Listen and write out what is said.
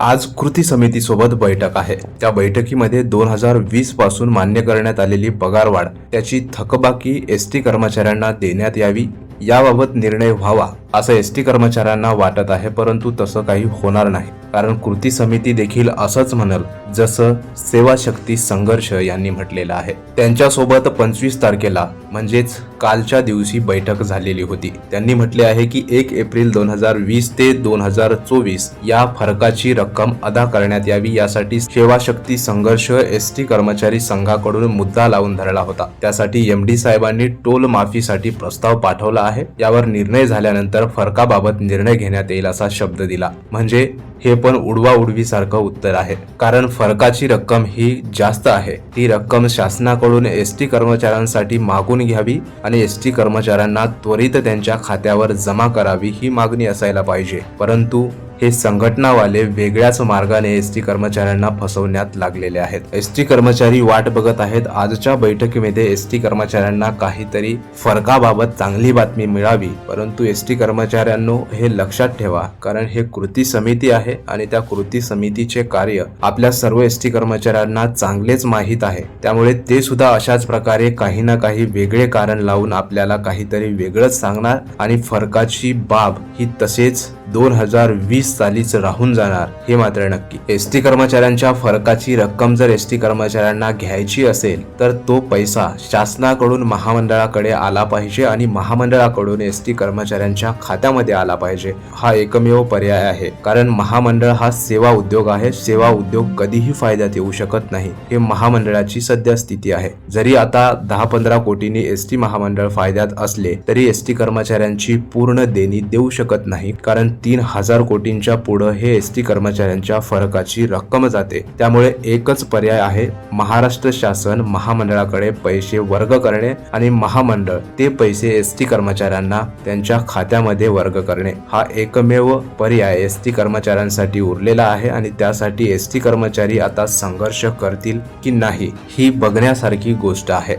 आज कृती समितीसोबत बैठक आहे. त्या बैठकीमध्ये दोन हजार वीसपासून मान्य करण्यात आलेली पगारवाढ त्याची थकबाकी एस टी कर्मचाऱ्यांना देण्यात यावी याबाबत निर्णय व्हावा. असं एस टी कर्मचाऱ्यांना वाटत आहे परंतु तसं काही होणार नाही. कारण कृती समिती देखील असंच म्हणल जसं सेवा शक्ती संघर्ष यांनी म्हटलेलं आहे. त्यांच्यासोबत पंचवीस तारखेला म्हणजेच कालच्या दिवशी बैठक झालेली होती. त्यांनी म्हटले आहे की एक एप्रिल दोन हजार वीस ते दोन हजार चोवीस या फरकाची रक्कम अदा करण्यात यावी यासाठी सेवा शक्ती संघर्ष एस टी कर्मचारी संघाकडून मुद्दा लावून धरला होता. त्यासाठी एम डी साहेबांनी टोल माफीसाठी प्रस्ताव पाठवला आहे. यावर निर्णय झाल्यानंतर फरकाबाबत निर्णय घेण्यात येईल असा शब्द दिला. म्हणजे हे पण उडवा उडवीसारखं उत्तर आहे. कारण फरकाची रक्कम ही जास्त आहे. ती रक्कम शासनाकडून एस टी कर्मचाऱ्यांसाठी मागून घ्यावी आणि एस टी कर्मचाऱ्यांना त्वरित त्यांच्या खात्यावर जमा करावी ही मागणी असायला पाहिजे. परंतु हे संघटनावाले वेगळ्याच मार्गाने एस टी कर्मचाऱ्यांना फसवण्यात लागलेले आहेत. एस टी कर्मचारी वाट बघत आहेत. आजच्या बैठकीमध्ये एस टी कर्मचाऱ्यांना काहीतरी फरकाबाबत चांगली बातमी मिळावी. परंतु एस टी कर्मचाऱ्यांनो हे लक्षात ठेवा कारण हे कृती समिती आहे आणि त्या कृती समितीचे कार्य आपल्या सर्व एस टी कर्मचाऱ्यांना चांगलेच माहीत आहे. त्यामुळे ते सुद्धा अशाच प्रकारे काही ना काही वेगळे कारण लावून आपल्याला काहीतरी वेगळंच सांगणार आणि फरकाची बाब ही तसेच दोन हजार वीस सालीच राहून जाणार हे मात्र नक्की. एस टी कर्मचाऱ्यांच्या फरकाची रक्कम जर एस टी कर्मचाऱ्यांना घ्यायची असेल तर तो पैसा शासनाकडून महामंडळाकडे आला पाहिजे आणि महामंडळाकडून एस टी कर्मचाऱ्यांच्या खात्यामध्ये आला पाहिजे. हा एकमेव पर्याय आहे कारण महामंडळ हा सेवा उद्योग आहे. सेवा उद्योग कधीही फायद्यात येऊ शकत नाही. हे महामंडळाची सध्या स्थिती आहे. जरी आता दहा पंधरा कोटींनी एस टी महामंडळ फायद्यात असले तरी एस टी कर्मचाऱ्यांची पूर्ण देणी देऊ शकत नाही कारण तीन हजार कोटींच्या पुढं हे एस टी कर्मचाऱ्यांच्या फरकाची रक्कम जाते. त्यामुळे एकच पर्याय आहे महाराष्ट्र शासन महामंडळाकडे पैसे वर्ग करणे आणि महामंडळ ते पैसे एस टी कर्मचाऱ्यांना त्यांच्या खात्यामध्ये वर्ग करणे. हा एकमेव पर्याय एस टी कर्मचाऱ्यांसाठी उरलेला आहे आणि त्यासाठी एस टी कर्मचारी आता संघर्ष करतील की नाही ही बघण्यासारखी गोष्ट आहे.